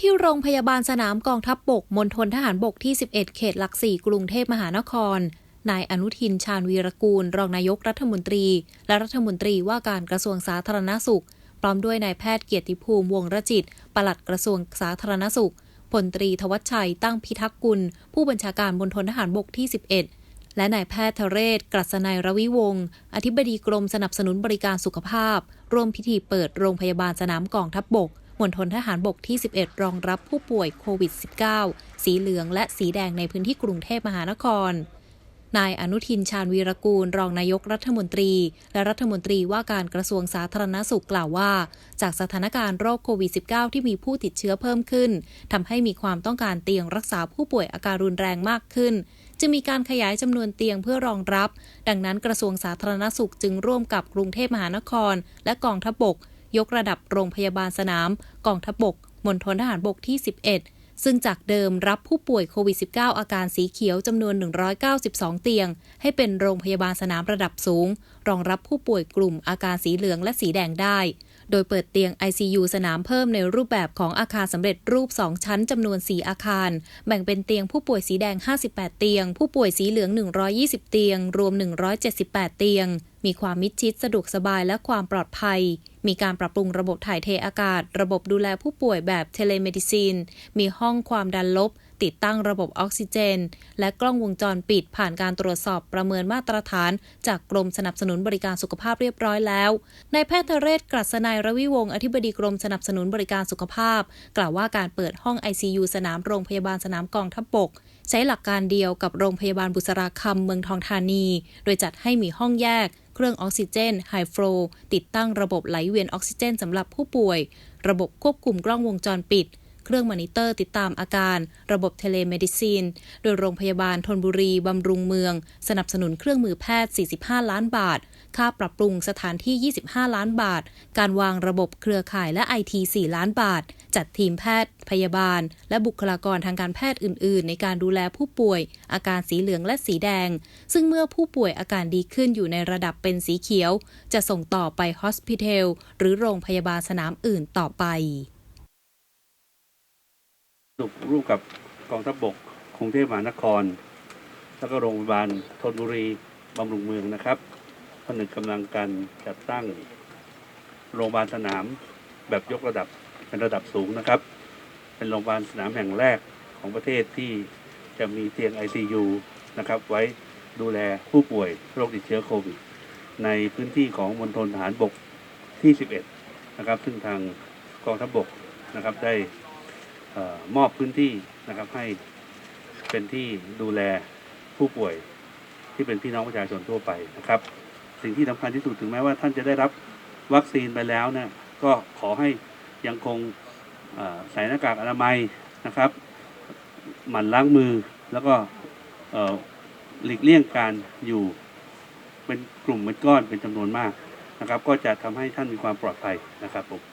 ที่โรงพยาบาลสนามกองทัพบบกมณฑลทหารบกที่ 11 เขตหลักสี่กรุงเทพมหานคร นายอนุทินชาญวีรกูล รองนายกรัฐมนตรี และรัฐมนตรีว่าการกระทรวงสาธารณสุข พร้อมด้วยนายแพทย์เกียรติภูมิวงรจิต ปลัดกระทรวงสาธารณสุขพลตรีทวัชชัยตั้งพิทักษ์กุล ผู้บัญชาการมณฑลทหารบกที่ 11 และนายแพทย์ทเรศ กรัศนัยรวิวงศ์อธิบดีกรมสนับสนุนบริการสุขภาพ ร่วมพิธีเปิดโรงพยาบาลสนามกองทัพบบก มณฑลทหารบกที่ 11 รองรับผู้ป่วยโควิด -19 สีเหลืองและสีแดงในพื้นที่กรุงเทพมหานคร นายอนุทินชาญวีรกูล รองนายกรัฐมนตรี และรัฐมนตรีว่าการกระทรวงสาธารณสุขกล่าวว่า จากสถานการณ์โรคโควิด -19 ที่มีผู้ติดเชื้อเพิ่มขึ้นทำให้มีความต้องการเตียงรักษาผู้ป่วยอาการรุนแรงมากขึ้นจึงมีการขยายจำนวนเตียงเพื่อรองรับ ดังนั้นกระทรวงสาธารณสุขจึงร่วมกับกรุงเทพมหานคร และกองทัพบก ยกระดับโรงพยาบาลสนาม กองทัพบกมณฑลทหารบกที่ 11 ซึ่งจากเดิมรับผู้ป่วยโควิด -19 อาการสีเขียวจำนวน 192 เตียง ให้เป็นโรงพยาบาลสนามระดับสูง รองรับผู้ป่วยกลุ่มอาการสีเหลืองและสีแดงได้ โดยเปิดเตียง ICU สนามเพิ่มในรูปแบบของอาคารสำเร็จรูป 2 ชั้นจำนวน 4 อาคาร แบ่งเป็นเตียงผู้ป่วยสีแดง 58 เตียง ผู้ป่วยสีเหลือง 120 เตียง รวม 178 เตียง มีความมิดชิดสะดวกสบายและความปลอดภัย มีการปรับปรุงระบบถ่ายเทอากาศ ระบบดูแลผู้ป่วยแบบเทเลเมดิซิน มีห้องความดันลบ ติดตั้งระบบออกซิเจน และกล้องวงจรปิดผ่านการตรวจสอบประเมินมาตรฐาน จากกรมสนับสนุนบริการสุขภาพเรียบร้อยแล้วนายแพทย์ทเรศกรัศนัยรวิวงศ์อธิบดีกรมสนับสนุนบริการสุขภาพ กล่าวว่าการเปิดห้อง ICU สนามโรงพยาบาลสนามกองทัพบบกใช้หลักการเดียวกับโรงพยาบาลบุษราคำเมืองทองธานี โดยจัดให้มีห้องแยก เครื่องออกซิเจนไฮฟลูติดตั้งระบบไหลเวียนออกซิเจนสำหรับผู้ป่วย ระบบควบคุมกล้องวงจรปิด เครื่องมอนิเตอร์ติดตามอาการ ระบบเทเลเมดิซินโดยโรงพยาบาลทนบุรีบำรุงเมือง สนับสนุนเครื่องมือแพทย์ 45 ล้านบาท ค่าปรับปรุงสถานที่ 25 ล้านบาท การวางระบบเครือข่ายและไอที 4 ล้านบาท จัดทีมแพทย์ พยาบาล และบุคลากรทางการแพทย์อื่น ๆ ในการดูแลผู้ป่วย อาการสีเหลืองและสีแดง ซึ่งเมื่อผู้ป่วยอาการดีขึ้นอยู่ในระดับเป็นสีเขียว จะส่งต่อไปฮอสพิทอลหรือโรงพยาบาลสนามอื่นต่อไป สุขร่วมกับกองทัพบกกรุงเทพมหานคร แล้วก็โรงพยาบาลธนบุรีบำรุงเมืองนะครับผนึกกำลังกันจัดตั้งโรงพยาบาลสนามแบบยกระดับเป็นระดับสูงนะครับ เป็นโรงพยาบาลสนามแห่งแรกของประเทศที่จะมีเตียง ICU นะครับ ไว้ดูแลผู้ป่วยโรคติดเชื้อโควิด ในพื้นที่ของมณฑลทหารบกที่ 11 นะครับ ซึ่งทางกองทัพบกนะครับได้ มอบพื้นที่นะครับให้เป็นที่ดูแลผู้ป่วยที่เป็นพี่น้องประชาชนทั่วไปนะครับ สิ่งที่สำคัญที่สุดถึงแม้ว่าท่านจะได้รับวัคซีนไปแล้วนี่ยก็ขอให้ยังคงใส่หน้ากากอนามัยนะครับ หมั่นล้างมือแล้วก็หลีกเลี่ยงการอยู่เป็นกลุ่มเป็นก้อนเป็นจำนวนมากนะครับ ก็จะทำให้ท่านมีความปลอดภัยนะครับผม